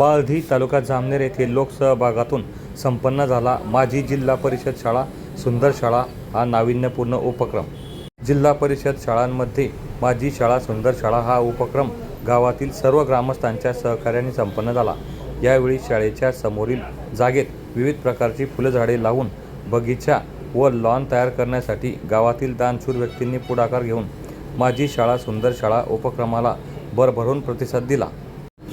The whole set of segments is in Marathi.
पाळधी तालुका जामनेर येथे लोकसहभागातून संपन्न झाला माजी जिल्हा परिषद शाळा सुंदर शाळा हा नाविन्यपूर्ण उपक्रम. जिल्हा परिषद शाळांमध्ये माझी शाळा सुंदर शाळा हा उपक्रम गावातील सर्व ग्रामस्थांच्या सहकार्याने संपन्न झाला. यावेळी शाळेच्या समोरील जागेत विविध प्रकारची फुलझाडे लावून बगीचा व लॉन तयार करण्यासाठी गावातील दानशूर व्यक्तींनी पुढाकार घेऊन माझी शाळा सुंदर शाळा उपक्रमाला भरभरून प्रतिसाद दिला.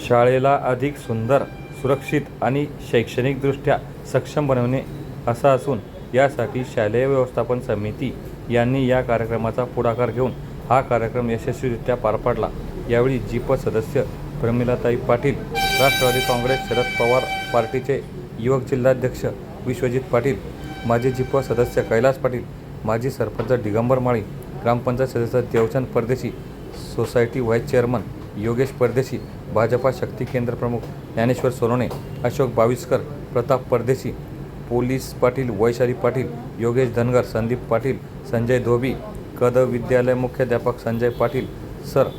शाळेला अधिक सुंदर सुरक्षित आणि शैक्षणिकदृष्ट्या सक्षम बनवणे असा असून यासाठी शालेय व्यवस्थापन समिती यांनी या कार्यक्रमाचा पुढाकार घेऊन हा कार्यक्रम यशस्वीरित्या पार पाडला. यावेळी जीप सदस्य प्रमिलाताई पाटील राष्ट्रवादी काँग्रेस शरद पवार पार्टीचे युवक जिल्हाध्यक्ष विश्वजित पाटील माजी जीप सदस्य कैलास पाटील माजी सरपंच दिगंबर माळी ग्रामपंचायत सदस्य देवचंद परदेशी सोसायटी व्हाईस चेअरमन योगेश परदेशी भाजपा शक्ती केंद्र प्रमुख ज्ञानेश्वर सोनवणे अशोक बाविस्कर प्रताप परदेशी पोलीस पाटील वैशाली पाटील योगेश धनगर संदीप पाटील संजय धोबी कद विद्यालय मुख्याध्यापक संजय पाटील सर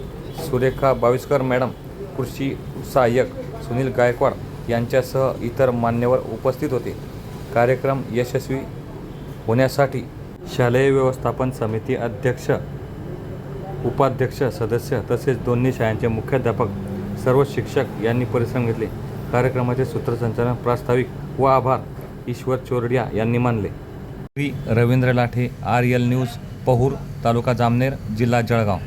सुरेखा बाविस्कर मॅडम कृषी सहाय्यक सुनील गायकवाड यांच्यासह इतर मान्यवर उपस्थित होते. कार्यक्रम यशस्वी होण्यासाठी शालेय व्यवस्थापन समिती अध्यक्ष उपाध्यक्ष सदस्य तसेच दोन्ही शाळांचे मुख्याध्यापक सर्व शिक्षक यांनी परिश्रम घेतले. कार्यक्रमाचे सूत्रसंचालन प्रास्ताविक व आभार ईश्वर चोरडिया यांनी मानले. Shri Ravindra Lathe R. L. News Pahur taluka Jamner जिल्हा जळगाव.